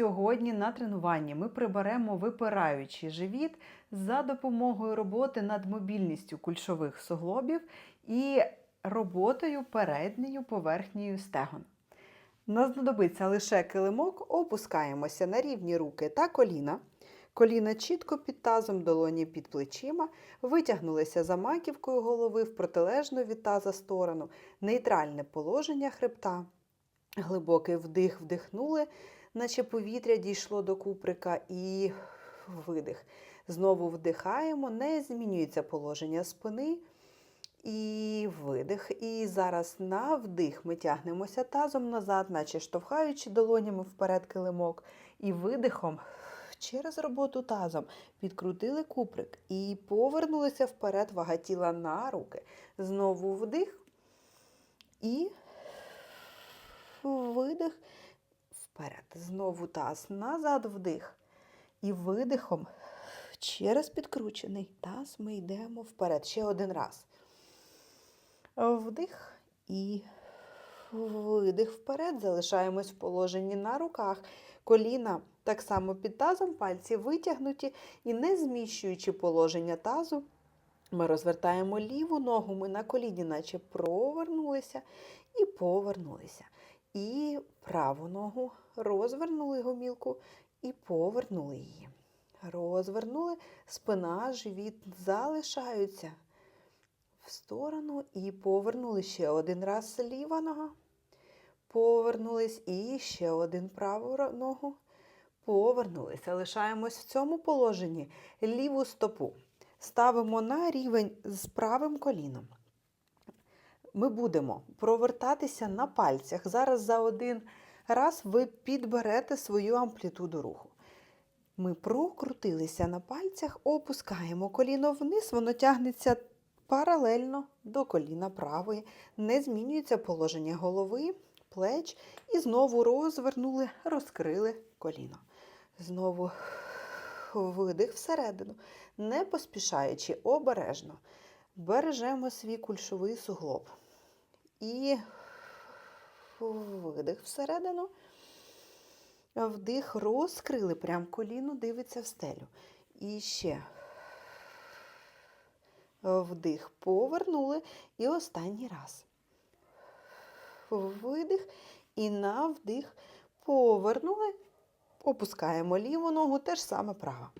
Сьогодні на тренуванні ми приберемо випираючий живіт за допомогою роботи над мобільністю кульшових суглобів і роботою передньою поверхнею стегон. Нам знадобиться лише килимок, опускаємося на рівні руки та коліна. Коліна чітко під тазом, долоні під плечима, витягнулися за маківкою голови в протилежну від таза сторону, нейтральне положення хребта. Глибокий вдих вдихнули, наче повітря дійшло до куприка, і видих. Знову вдихаємо, не змінюється положення спини. І видих. І зараз на вдих ми тягнемося тазом назад, наче штовхаючи долонями вперед килимок. І видихом через роботу тазом підкрутили куприк і повернулися вперед вага тіла на руки. Знову вдих. І видих вперед. Знову таз назад вдих. І видихом через підкручений таз ми йдемо вперед. Ще один раз. Вдих і видих вперед. Залишаємось в положенні на руках. Коліна так само під тазом, пальці витягнуті і не зміщуючи положення тазу. Ми розвертаємо ліву ногу, ми на коліні, наче провернулися і повернулися. І праву ногу розвернули гомілку і повернули її. Розвернули, спина, живіт залишаються в сторону і повернули ще один раз ліва нога. Повернулись і ще один праву ногу. Повернулися. Лишаємось в цьому положенні ліву стопу. Ставимо на рівень з правим коліном. Ми будемо провертатися на пальцях. Зараз за один раз ви підберете свою амплітуду руху. Ми прокрутилися на пальцях, опускаємо коліно вниз, воно тягнеться паралельно до коліна правої, не змінюється положення голови, плеч і знову розвернули, розкрили коліно. Знову видих всередину, не поспішаючи, обережно. Бережемо свій кульшовий суглоб. І видих всередину. Вдих розкрили, прям коліно дивиться в стелю. І ще вдих, повернули. І останній раз. Видих і на вдих повернули. Опускаємо ліву ногу, теж саме права.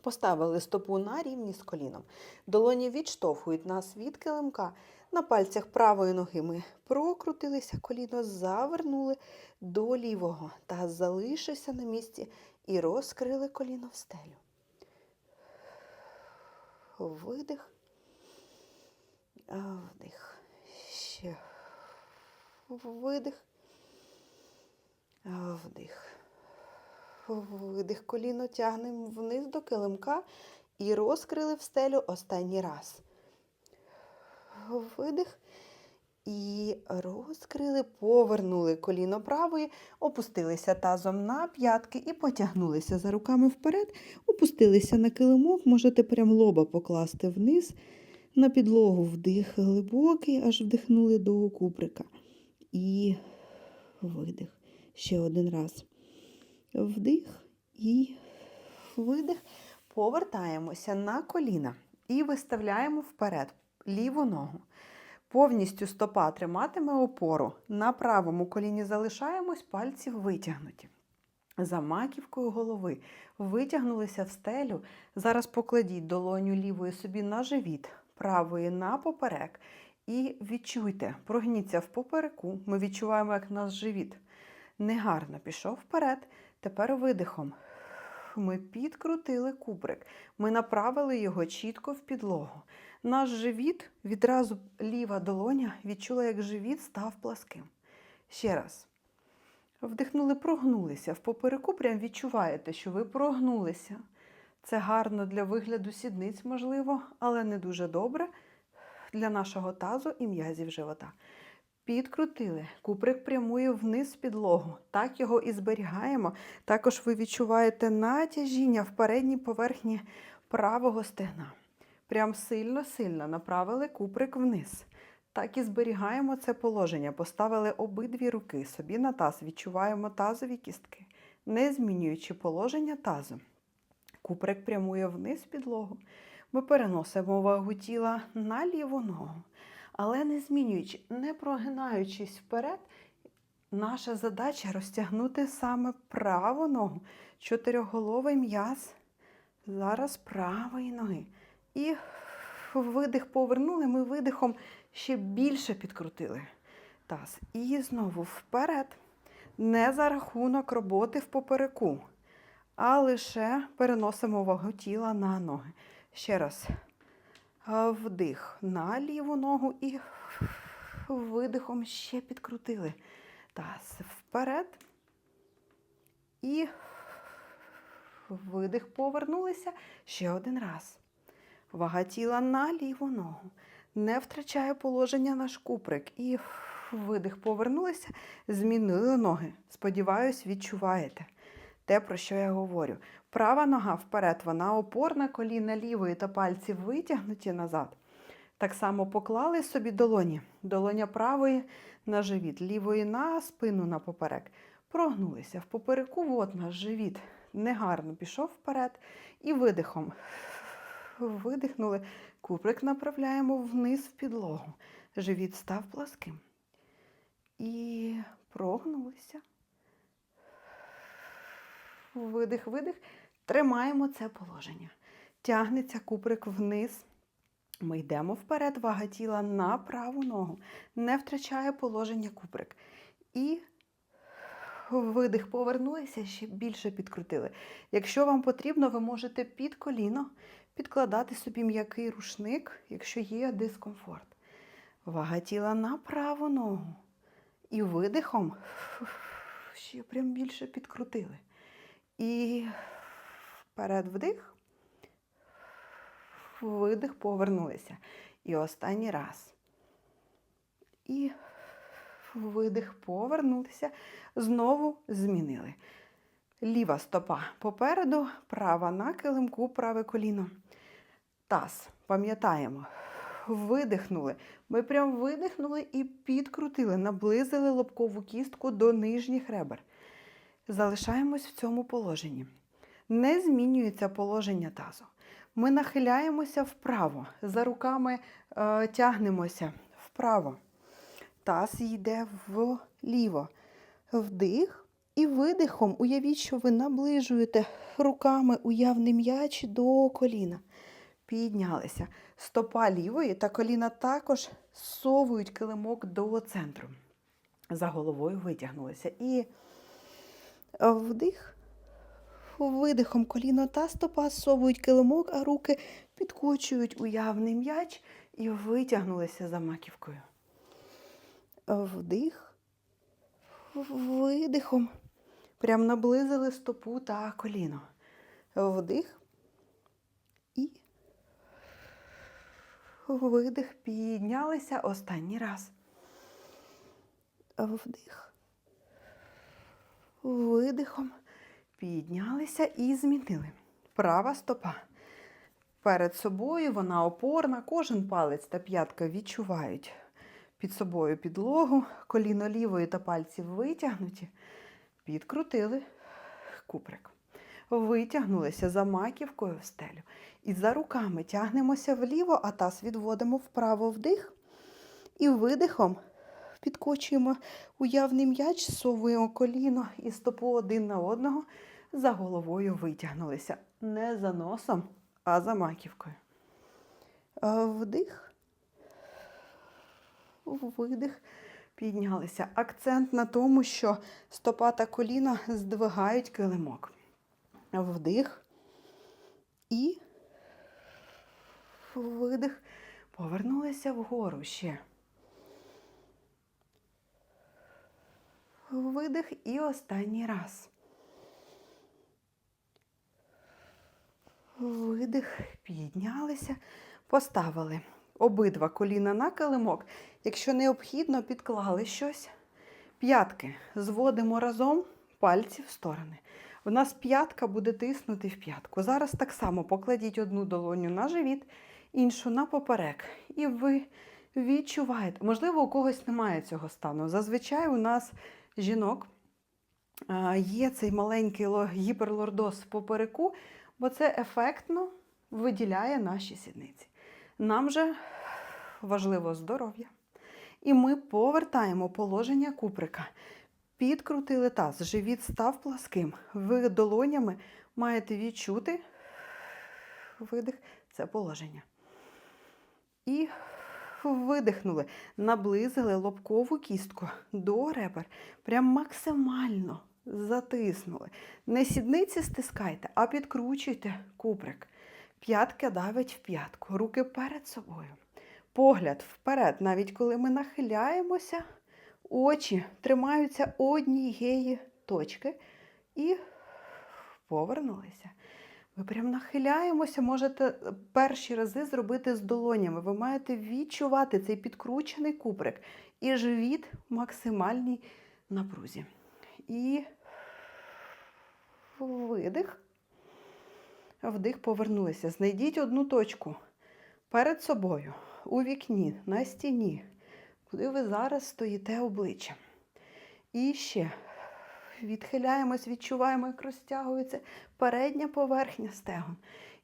Поставили стопу на рівні з коліном. Долоні відштовхують нас від килимка. На пальцях правої ноги ми прокрутилися, коліно завернули до лівого та залишився на місці і розкрили коліно в стелю. Видих. Вдих. Ще видих. Вдих. Видих коліно тягнемо вниз до килимка і розкрили в стелю останній раз. Видих. І розкрили, повернули коліно правої, опустилися тазом на п'ятки і потягнулися за руками вперед, опустилися на килимок, можете прям лоба покласти вниз на підлогу. Вдих глибокий, аж вдихнули до куприка. І видих. Ще один раз. Вдих і видих. Повертаємося на коліна і виставляємо вперед ліву ногу. Повністю стопа триматиме опору. На правому коліні залишаємось, пальці витягнуті. За маківкою голови витягнулися в стелю. Зараз покладіть долоню лівої собі на живіт, правої на поперек. І відчуйте, прогніться в попереку. Ми відчуваємо, як наш живіт негарно пішов вперед. Тепер видихом. Ми підкрутили кубрик. Ми направили його чітко в підлогу. Наш живіт, відразу ліва долоня відчула, як живіт став пласким. Ще раз. Вдихнули, прогнулися. В попереку прям відчуваєте, що ви прогнулися. Це гарно для вигляду сідниць, можливо, але не дуже добре для нашого тазу і м'язів живота. Підкрутили, куприк прямує вниз підлогу. Так його і зберігаємо. Також ви відчуваєте натяжіння в передній поверхні правого стегна. Прям сильно-сильно направили куприк вниз. Так і зберігаємо це положення. Поставили обидві руки собі на таз, відчуваємо тазові кістки. не змінюючи положення тазу. Куприк прямує вниз підлогу. Ми переносимо вагу тіла на ліву ногу, але не змінюючи, не прогинаючись вперед, наша задача розтягнути саме праву ногу, чотирьохголовий м'яз зараз правої ноги. І видих повернули, ми видихом ще більше підкрутили таз. І знову вперед. Не за рахунок роботи в попереку, а лише переносимо вагу тіла на ноги. Ще раз. Вдих на ліву ногу і видихом ще підкрутили. Таз вперед. І видих повернулися ще один раз. Вага тіла на ліву ногу. Не втрачає положення наш куприк. І видих повернулися, змінили ноги. Сподіваюсь, відчуваєте те, про що я говорю. Права нога вперед, вона опорна, коліна лівої та пальці витягнуті назад. Так само поклали собі долоні. Долоня правої на живіт, лівої на спину на поперек. Прогнулися в попереку, от наш живіт негарно пішов вперед і видихом. Видихнули, куприк направляємо вниз в підлогу. Живіт став пласким. І прогнулися. Видих, видих. Тримаємо це положення. Тягнеться куприк вниз. Ми йдемо вперед, вага тіла на праву ногу. Не втрачає положення куприк. І видих повернулися, ще більше підкрутили. Якщо вам потрібно, ви можете під коліно підкладати собі м'який рушник, якщо є дискомфорт. Вага тіла на праву ногу. І видихом ще прям більше підкрутили. І вперед вдих, видих, повернулися. І останній раз. І видих, повернулися. Знову змінили. Ліва стопа попереду, права на килимку, праве коліно. Таз, пам'ятаємо, видихнули. Ми прям видихнули і підкрутили, наблизили лобкову кістку до нижніх ребер. Залишаємось в цьому положенні. Не змінюється положення тазу. Ми нахиляємося вправо, за руками е, тягнемося вправо. Таз йде вліво. Вдих і видихом уявіть, що ви наближуєте руками уявний м'яч до коліна. Піднялися. Стопа лівої та коліна також совують килимок до центру. За головою витягнулися. І вдих. Видихом коліно та стопа совують килимок, а руки підкочують уявний м'яч і витягнулися за маківкою. Вдих, видихом. Прям наблизили стопу та коліно. Вдих і видих. Піднялися останній раз. Вдих. Видихом. Піднялися і змінили. Права стопа. Перед собою вона опорна, кожен палець та п'ятка відчувають під собою підлогу, коліно лівої та пальці витягнуті, підкрутили куприк. Витягнулися за маківкою в стелю. І за руками тягнемося вліво, а таз відводимо вправо вдих. І видихом підкочуємо уявний м'яч, совуємо коліно і стопу один на одного. За головою витягнулися. Не за носом, а за маківкою. Вдих видих, піднялися. Акцент на тому, що стопа та коліна здвигають килимок. Вдих і видих. Повернулися вгору ще. Видих і останній раз. Видих, піднялися, поставили обидва коліна на килимок. Якщо необхідно, підклали щось. П'ятки зводимо разом пальці в сторони. У нас п'ятка буде тиснути в п'ятку. Зараз так само покладіть одну долоню на живіт, іншу на поперек. І ви відчуваєте, можливо, у когось немає цього стану. Зазвичай у нас жінок є цей маленький гіперлордоз попереку, бо це ефектно виділяє наші сідниці. Нам же важливо здоров'я. І ми повертаємо положення куприка. Підкрутили таз, живіт став пласким. Ви долонями маєте відчути видих це положення. І видихнули, наблизили лобкову кістку до ребер. Прям максимально затиснули. Не сідниці стискайте, а підкручуйте куприк. П'ятка давить в п'ятку, руки перед собою. Погляд вперед, навіть коли ми нахиляємося, очі тримаються однієї точки і повернулися. Ми прям нахиляємося, можете перші рази зробити з долонями. Ви маєте відчувати цей підкручений куприк і живіт в максимальній напрузі. І видих. Вдих повернулися. Знайдіть одну точку перед собою, у вікні, на стіні, куди ви зараз стоїте обличчям. І ще відхиляємось, відчуваємо, як розтягується передня поверхня стегон.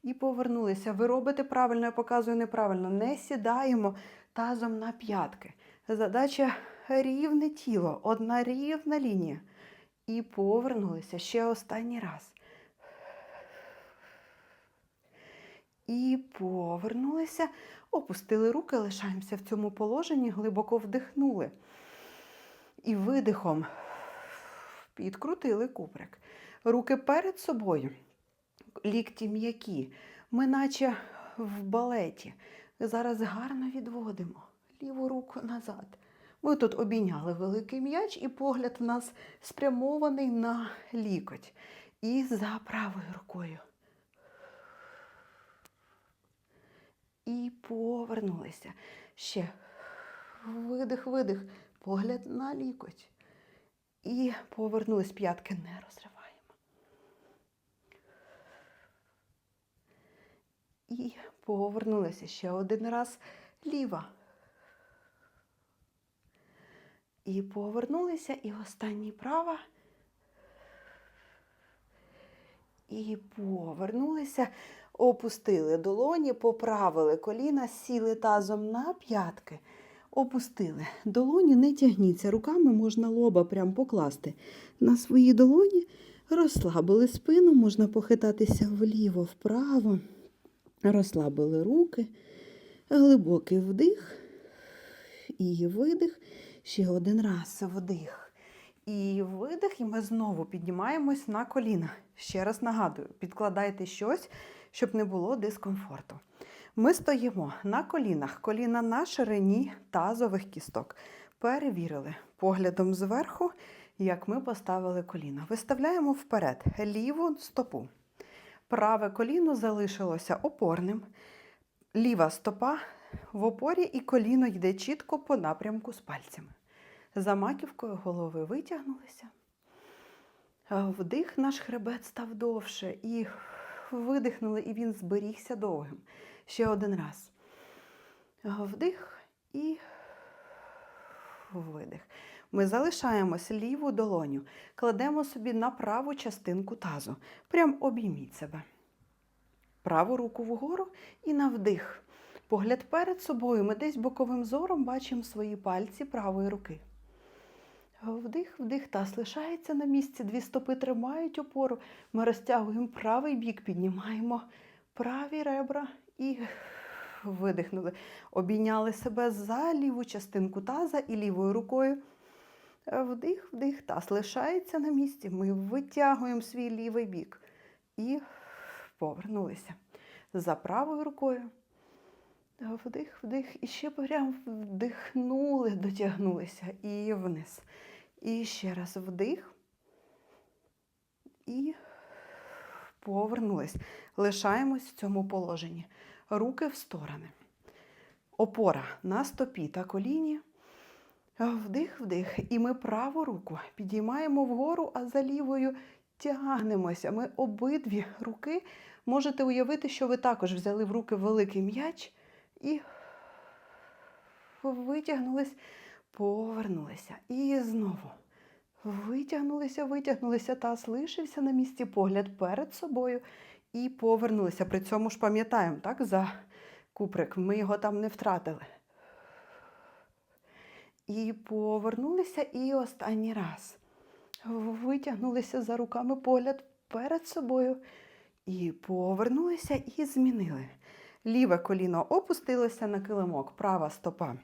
І повернулися. Ви робите правильно, я показую неправильно. Не сідаємо тазом на п'ятки. Задача рівне тіло, одна рівна лінія. І повернулися ще останній раз. І повернулися, опустили руки, лишаємося в цьому положенні, глибоко вдихнули. І видихом підкрутили куприк. Руки перед собою, лікті м'які. Ми наче в балеті. Зараз гарно відводимо ліву руку назад. Ми тут обійняли великий м'яч, і погляд в нас спрямований на лікоть. І за правою рукою. І повернулися. Ще видих, видих, погляд на лікоть. І повернулись п'ятки, не розриваємо. І повернулися ще один раз ліва. І повернулися, і останній права. І повернулися, опустили долоні, поправили коліна, сіли тазом на п'ятки. Опустили. Долоні не тягніться. Руками можна лоба прям покласти на свої долоні. Розслабили спину, можна похитатися вліво, вправо. Розслабили руки. Глибокий вдих і видих. Ще один раз вдих. І видих, і ми знову піднімаємось на коліна. Ще раз нагадую, підкладайте щось, щоб не було дискомфорту. Ми стоїмо на колінах, коліна на ширині тазових кісток. Перевірили поглядом зверху, як ми поставили коліна. Виставляємо вперед ліву стопу. Праве коліно залишилося опорним. Ліва стопа в опорі і коліно йде чітко по напрямку з пальцями. За маківкою голови витягнулися. Вдих наш хребет став довше і видихнули, і він зберігся довгим. Ще один раз. Вдих і видих. Ми залишаємось ліву долоню, кладемо собі на праву частинку тазу. Прям обійміть себе. Праву руку вгору і на вдих. Погляд перед собою. Ми десь боковим зором бачимо свої пальці правої руки. Вдих, вдих, таз лишається на місці, дві стопи тримають опору. Ми розтягуємо правий бік, піднімаємо праві ребра і видихнули. Обійняли себе за ліву частинку таза і лівою рукою. Вдих, вдих, таз лишається на місці. Ми витягуємо свій лівий бік і повернулися. За правою рукою. Вдих, вдих. І ще прям вдихнули, дотягнулися і вниз. І ще раз вдих. І повернулись. Лишаємось в цьому положенні. Руки в сторони. Опора на стопі та коліні. Вдих, вдих. І ми праву руку підіймаємо вгору, а за лівою тягнемося. Ми обидві руки можете уявити, що ви також взяли в руки великий м'яч і витягнулись, повернулися. І знову Витягнулися, витягнулися, таз лишився на місці, погляд перед собою і повернулися. При цьому ж пам'ятаємо, так, за куприк, ми його там не втратили. І повернулися, і останній раз. Витягнулися за руками погляд перед собою. І повернулися і змінили. Ліве коліно опустилося на килимок, права стопа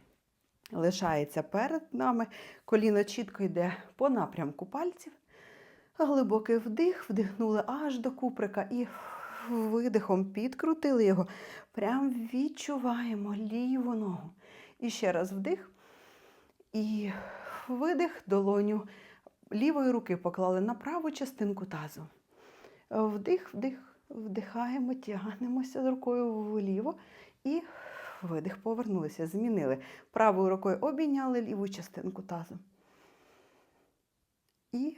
лишається перед нами. Коліно чітко йде по напрямку пальців. Глибокий вдих, вдихнули аж до куприка і видихом підкрутили його. Прям відчуваємо ліву ногу. І ще раз вдих. І видих долоню лівої руки поклали на праву частинку тазу. Вдих, вдих, вдихаємо, тягнемося з рукою вліво і видих, повернулися, змінили. Правою рукою обійняли ліву частинку тазу. І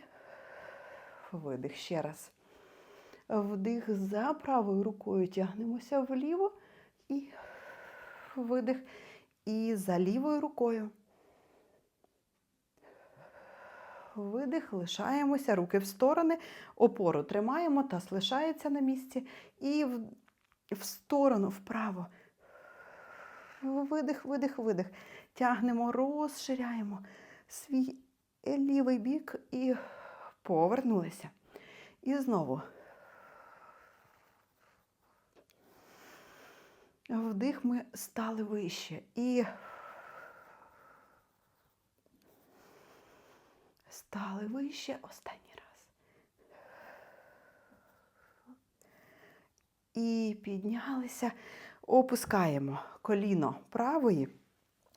видих ще раз. Вдих за правою рукою тягнемося вліво і видих. І за лівою рукою. Видих, лишаємося, руки в сторони, опору тримаємо, таз лишається на місці. І в, в сторону, вправо. Видих, видих, видих. Тягнемо, розширяємо свій лівий бік і повернулися. І знову. Вдих ми стали вище. І стали вище останній раз. І піднялися, опускаємо коліно правої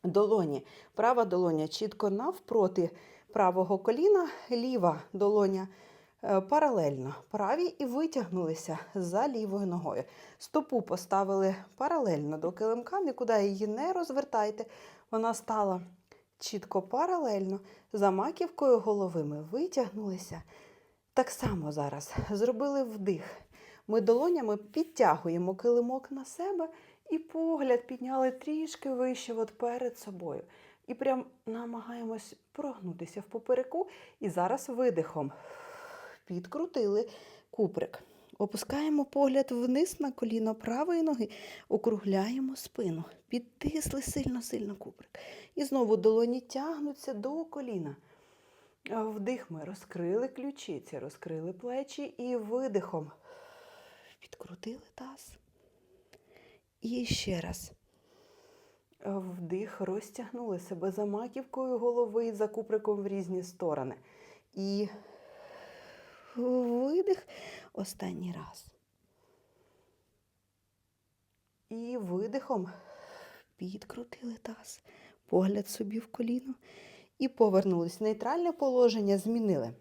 долоні. Права долоня чітко навпроти правого коліна, ліва долоня е, паралельно правій і витягнулися за лівою ногою. Стопу поставили паралельно до килимка, нікуди її не розвертайте. Вона стала чітко паралельно. За маківкою голови ми витягнулися. Так само зараз зробили вдих. Ми долонями підтягуємо килимок на себе і погляд підняли трішки вище от перед собою. І прям намагаємось прогнутися в попереку. І зараз видихом підкрутили куприк. Опускаємо погляд вниз на коліно правої ноги, округляємо спину, підтисли сильно-сильно куприк. І знову долоні тягнуться до коліна. Вдих ми розкрили ключиці, розкрили плечі і видихом підкрутили таз. І ще раз. Вдих, розтягнули себе за маківкою голови за куприком в різні сторони. І видих останній раз. І видихом підкрутили таз, погляд собі в коліно. І повернулись. Нейтральне положення змінили.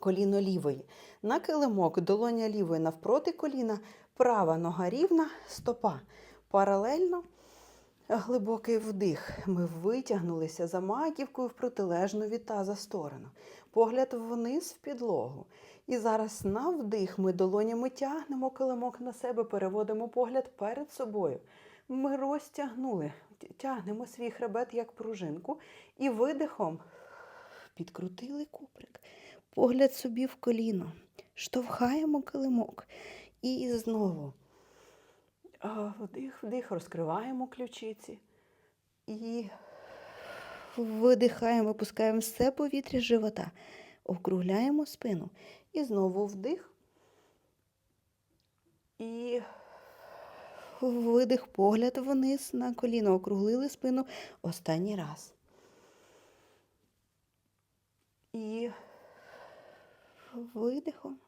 Коліно лівої. На килимок, долоня лівої навпроти коліна, права нога рівна, стопа. Паралельно глибокий вдих. Ми витягнулися за маківкою в протилежну від таза сторону. Погляд вниз в підлогу. І зараз на вдих ми долонями тягнемо килимок на себе, переводимо погляд перед собою. Ми розтягнули, тягнемо свій хребет як пружинку і видихом підкрутили куприк. Погляд собі в коліно. Штовхаємо килимок. І знову вдих, вдих, розкриваємо ключиці. І видихаємо, випускаємо все повітря з живота. Округляємо спину. І знову вдих. І видих, погляд вниз на коліно. Округлили спину останній раз. І видихом.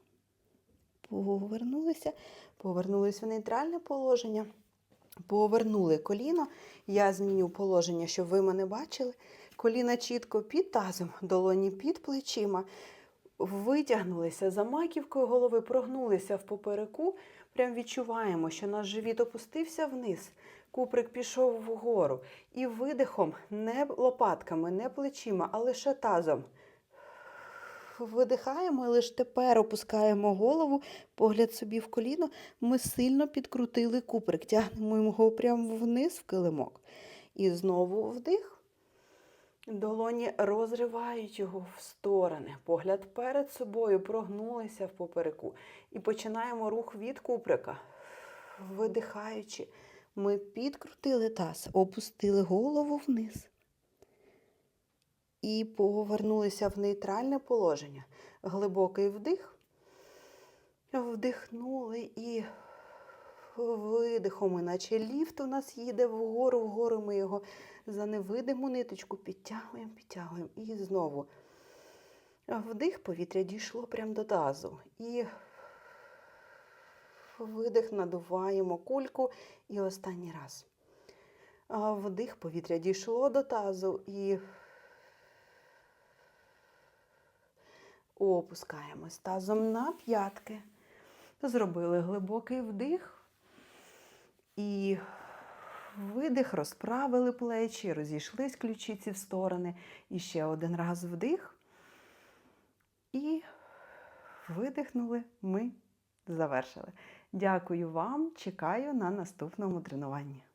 Повернулися, повернулись в нейтральне положення. Повернули коліно. Я зміню положення, щоб ви мене бачили. Коліна чітко під тазом, долоні під плечима. Витягнулися за маківкою голови, прогнулися в попереку. Прям відчуваємо, що наш живіт опустився вниз. Куприк пішов вгору. І видихом, не лопатками, не плечима, а лише тазом. Видихаємо і лише тепер опускаємо голову, погляд собі в коліно. Ми сильно підкрутили куприк, тягнемо його прямо вниз в килимок. І знову вдих. Долоні розривають його в сторони. Погляд перед собою прогнулися в попереку. І починаємо рух від куприка. Видихаючи, ми підкрутили таз, опустили голову вниз. І повернулися в нейтральне положення. Глибокий вдих. Вдихнули і видихом, іначе ліфт у нас їде вгору, вгору ми його за невидиму ниточку підтягуємо, підтягуємо. І знову вдих, повітря дійшло прямо до тазу. І видих, надуваємо кульку. І останній раз. Вдих, повітря дійшло до тазу і опускаємось тазом на п'ятки. Зробили глибокий вдих. І видих, розправили плечі, розійшлись ключиці в сторони. І ще один раз вдих. І видихнули. Ми завершили. Дякую вам. Чекаю на наступному тренуванні.